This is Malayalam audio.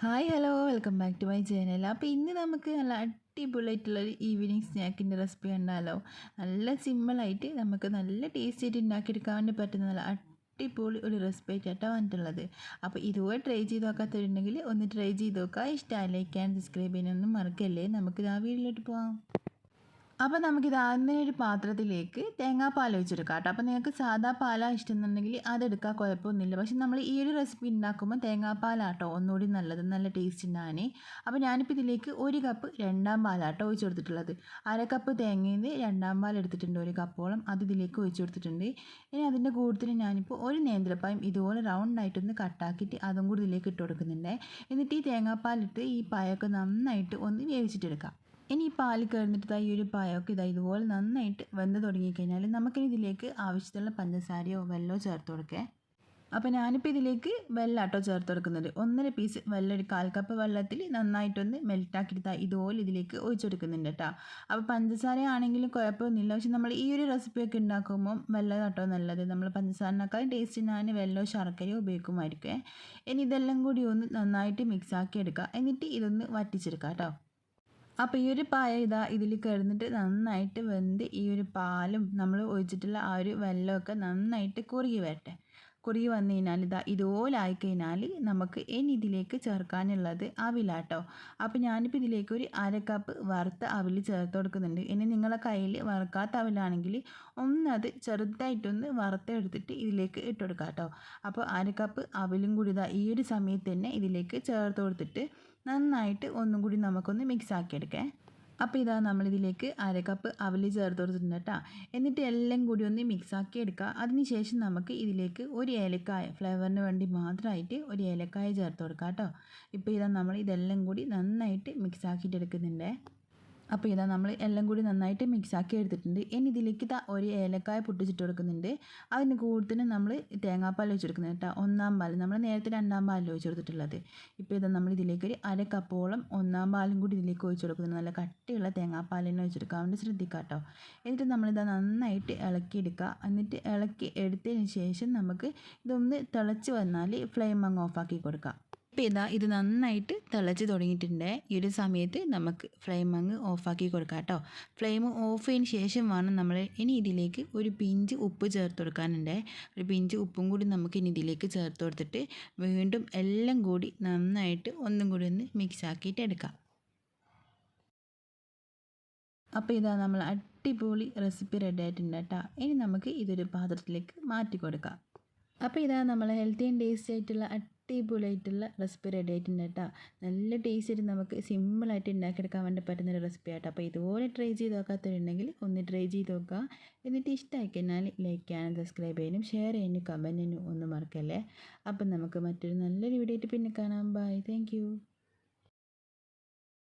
Hi hello welcome back to my channel അപ്പോൾ ഇന്ന് നമുക്ക് നല്ല അടിപൊളിയായിട്ടുള്ളൊരു ഈവനിങ് സ്നാക്കിന്റെ റെസിപ്പി ഉണ്ടാലോ നല്ല സിമ്പിളായിട്ട് നമുക്ക് നല്ല ടേസ്റ്റ് ആയിട്ട് ഉണ്ടാക്കിയെടുക്കാൻ വേണ്ടി പറ്റുന്ന നല്ല അടിപൊളി ഒരു റെസിപ്പി ആയിട്ടാണ് വന്നിട്ടുള്ളത്. അപ്പോൾ ഇതുപോലെ ട്രൈ ചെയ്ത് നോക്കാത്തവരുണ്ടെങ്കിൽ ഒന്ന് ട്രൈ ചെയ്ത് നോക്കുക. ഇഷ്ടമായി ലൈക്ക് ആൻഡ് സബ്സ്ക്രൈബ് ചെയ്യാനൊന്നും മറക്കല്ലേ? നമുക്ക് ആ വീട്ടിലോട്ട് പോകാം അപ്പോൾ നമുക്കിത് ആദ്യം ഒരു പാത്രത്തിലേക്ക് തേങ്ങാപ്പാൽ ഒഴിച്ചെടുക്കാം കേട്ടോ. അപ്പോൾ നിങ്ങൾക്ക് സാധാ പാലാ ഇഷ്ടമെന്നുണ്ടെങ്കിൽ അതെടുക്കാൻ കുഴപ്പമൊന്നുമില്ല. പക്ഷേ നമ്മൾ ഈ ഒരു റെസിപ്പി ഉണ്ടാക്കുമ്പോൾ തേങ്ങാപ്പാലാട്ടോ ഒന്നുകൂടി നല്ലത് നല്ല ടേസ്റ്റ് ഉണ്ടാകാനേ അപ്പോൾ ഞാനിപ്പോൾ ഇതിലേക്ക് ഒരു കപ്പ് രണ്ടാം പാലാട്ടോ ഒഴിച്ചു കൊടുത്തിട്ടുള്ളത് അര കപ്പ് തേങ്ങയിൽ രണ്ടാം പാൽ എടുത്തിട്ടുണ്ട് ഒരു കപ്പോളം. അത് ഇതിലേക്ക് ഒഴിച്ചു കൊടുത്തിട്ടുണ്ട് ഇനി അതിന്റെ കൂടുതൽ ഞാനിപ്പോൾ ഒരു നേന്ത്രപ്പായം ഇതുപോലെ റൗണ്ടായിട്ടൊന്ന് കട്ടാക്കിയിട്ട് അതും കൂടി ഇതിലേക്ക് ഇട്ട് കൊടുക്കുന്നുണ്ട്. എന്നിട്ട് ഈ തേങ്ങാപ്പാലിട്ട് ഈ പായൊക്കെ നന്നായിട്ട് ഒന്ന് വേവിച്ചിട്ടെടുക്കാം ഇനി ഈ പാൽ കിടന്നിട്ട് ഈ ഒരു പായൊക്കെ ഇതാ ഇതുപോലെ നന്നായിട്ട് വെന്ത് തുടങ്ങിക്കഴിഞ്ഞാൽ നമുക്കിനി ഇതിലേക്ക് ആവശ്യത്തിലുള്ള പഞ്ചസാരയോ വെല്ലോ ചേർത്ത് കൊടുക്കേ. അപ്പോൾ ഞാനിപ്പോൾ ഇതിലേക്ക് വെള്ളാട്ടോ ചേർത്ത് കൊടുക്കുന്നത്. ഒന്നര പീസ് വെള്ളം ഒരു കാൽ കപ്പ് വെള്ളത്തിൽ നന്നായിട്ടൊന്ന് മെൽറ്റാക്കിയിട്ട് ഇതുപോലെ ഇതിലേക്ക് ഒഴിച്ചു കൊടുക്കുന്നുണ്ട് കേട്ടോ അപ്പോൾ പഞ്ചസാര ആണെങ്കിലും കുഴപ്പമൊന്നുമില്ല. പക്ഷെ നമ്മൾ ഈ ഒരു റെസിപ്പിയൊക്കെ ഉണ്ടാക്കുമ്പോൾ വെള്ളം കേട്ടോ നല്ലത്. നമ്മൾ പഞ്ചസാരനേക്കാൾ ഞാൻ വെള്ളമോ ശർക്കരയോ ഉപയോഗിക്കുമായിരിക്കും. ഇനി ഇതെല്ലാം കൂടി ഒന്ന് നന്നായിട്ട് മിക്സാക്കി എടുക്കുക. എന്നിട്ട് ഇതൊന്ന് വറ്റിച്ചെടുക്കാം കേട്ടോ അപ്പോൾ ഈ ഒരു പായ ഇതാ ഇതിൽ കിടന്നിട്ട് നന്നായിട്ട് വെന്ത് ഈ ഒരു പാലും നമ്മൾ ഒഴിച്ചിട്ടുള്ള ആ ഒരു വെള്ളമൊക്കെ നന്നായിട്ട് കുറുകി വരട്ടെ. കുറുകി വന്നു കഴിഞ്ഞാൽ ഇതാ ഇതുപോലെ ആയിക്കഴിഞ്ഞാൽ നമുക്ക് ഇനി ഇതിലേക്ക് ചേർക്കാനുള്ളത് അവിലാട്ടോ. അപ്പോൾ ഞാനിപ്പോൾ ഇതിലേക്ക് ഒരു അര കപ്പ് വറുത്ത അവിൽ ചേർത്ത് കൊടുക്കുന്നുണ്ട്. ഇനി നിങ്ങളെ കയ്യിൽ വറുക്കാത്ത അവിലാണെങ്കിൽ ഒന്നത് ചെറുതായിട്ടൊന്ന് വറുത്തെടുത്തിട്ട് ഇതിലേക്ക് ഇട്ട് കൊടുക്കാം കേട്ടോ അപ്പോൾ അര കപ്പ് അവിലും കൂടി ഇതാ ഈ ഒരു സമയത്ത് തന്നെ ഇതിലേക്ക് ചേർത്ത് കൊടുത്തിട്ട് നന്നായിട്ട് ഒന്നും കൂടി നമുക്കൊന്ന് മിക്സ് ആക്കിയെടുക്കാം അപ്പോൾ ഇതാ നമ്മളിതിലേക്ക് അര കപ്പ് അവലി ചേർത്ത് കൊടുത്തിട്ടുണ്ട് കേട്ടോ എന്നിട്ട് എല്ലാം കൂടി ഒന്ന് മിക്സാക്കി എടുക്കുക അതിനുശേഷം നമുക്ക് ഇതിലേക്ക് ഒരു ഏലക്കായ ഫ്ലേവറിന് വേണ്ടി മാത്രമായിട്ട് ഒരു ഏലക്കായ ചേർത്ത് കൊടുക്കാം കേട്ടോ ഇപ്പോൾ ഇതാ നമ്മൾ ഇതെല്ലാം കൂടി നന്നായിട്ട് മിക്സാക്കിയിട്ട് എടുക്കുന്നുണ്ടേ. അപ്പോൾ ഇതാ നമ്മൾ എല്ലാം കൂടി നന്നായിട്ട് മിക്സാക്കി എടുത്തിട്ടുണ്ട്. ഇനി ഇതിലേക്ക് ഇതാ ഒരു ഏലക്കായ പൊട്ടിച്ചിട്ട് കൊടുക്കുന്നുണ്ട്. അതിന് കൂടുതൽ നമ്മൾ തേങ്ങാപ്പാൽ വെച്ച് കൊടുക്കുന്നത് കേട്ടോ. ഒന്നാം പാൽ. നമ്മൾ നേരത്തെ രണ്ടാം പാലിൽ ഒഴിച്ച് കൊടുത്തിട്ടുള്ളത് ഇപ്പോൾ ഇതാ നമ്മൾ ഇതിലേക്ക് ഒരു അര കപ്പോളം ഒന്നാം പാലും കൂടി ഇതിലേക്ക് ഒഴിച്ച് കൊടുക്കുന്നുണ്ട്. നല്ല കട്ടിയുള്ള തേങ്ങാപ്പാൽ തന്നെ ഒഴിച്ചെടുക്കാൻ വേണ്ടി ശ്രദ്ധിക്കുക കേട്ടോ. എന്നിട്ട് നമ്മളിത് നന്നായിട്ട് ഇളക്കിയെടുക്കുക. എന്നിട്ട് ഇളക്കി എടുത്തതിന് ശേഷം നമുക്ക് ഇതൊന്ന് തിളച്ച് വന്നാൽ ഫ്ലെയിം അങ്ങ് ഓഫാക്കി കൊടുക്കുക. ഇപ്പോൾ ഇതാ ഇത് നന്നായിട്ട് തിളച്ച് തുടങ്ങിയിട്ടുണ്ട്. ഈ ഒരു സമയത്ത് നമുക്ക് ഫ്ലെയിം അങ്ങ് ഓഫാക്കി കൊടുക്കാം കേട്ടോ. ഫ്ലെയിം ഓഫ് ചെയ്തതിന് ശേഷം വേണം നമ്മൾ ഇനി ഇതിലേക്ക് ഒരു പിഞ്ച് ഉപ്പ് ചേർത്ത് കൊടുക്കാനുണ്ട്. ഒരു പിഞ്ച് ഉപ്പും കൂടി നമുക്ക് ഇനി ഇതിലേക്ക് ചേർത്ത് കൊടുത്തിട്ട് വീണ്ടും എല്ലാം കൂടി നന്നായിട്ട് ഒന്നും കൂടി ഒന്ന് മിക്സ് ആക്കിയിട്ട് എടുക്കാം. അപ്പോൾ ഇതാ നമ്മൾ അടിപൊളി റെസിപ്പി റെഡി ആയിട്ടുണ്ട് കേട്ടോ. ഇനി നമുക്ക് ഇതൊരു പാത്രത്തിലേക്ക് മാറ്റി കൊടുക്കാം. അപ്പോൾ ഇതാ നമ്മൾ ഹെൽത്തി ആൻഡ് ടേസ്റ്റി ആയിട്ടുള്ള അടിപൊളിയായിട്ടുള്ള റെസിപ്പി റെഡി ആയിട്ടുണ്ട് കേട്ടോ. നല്ല ടേസ്റ്റ് ആയിട്ട് നമുക്ക് സിമ്പിളായിട്ട് ഉണ്ടാക്കിയെടുക്കാൻ വേണ്ടി പറ്റുന്നൊരു റെസിപ്പി ആട്ടോ. അപ്പോൾ ഇതുപോലെ ട്രൈ ചെയ്ത് നോക്കാത്തവരുണ്ടെങ്കിൽ ഒന്ന് ട്രൈ ചെയ്ത് നോക്കുക. എന്നിട്ട് ഇഷ്ടമായി കഴിഞ്ഞാൽ ലൈക്ക് ചെയ്യാനും സബ്സ്ക്രൈബ് ചെയ്യാനും ഷെയർ ചെയ്യാനും കമന്റിനും ഒന്നും മറക്കല്ലേ. അപ്പം നമുക്ക് മറ്റൊരു നല്ലൊരു വീഡിയോ ആയിട്ട് പിന്നെ കാണാം. Bye thank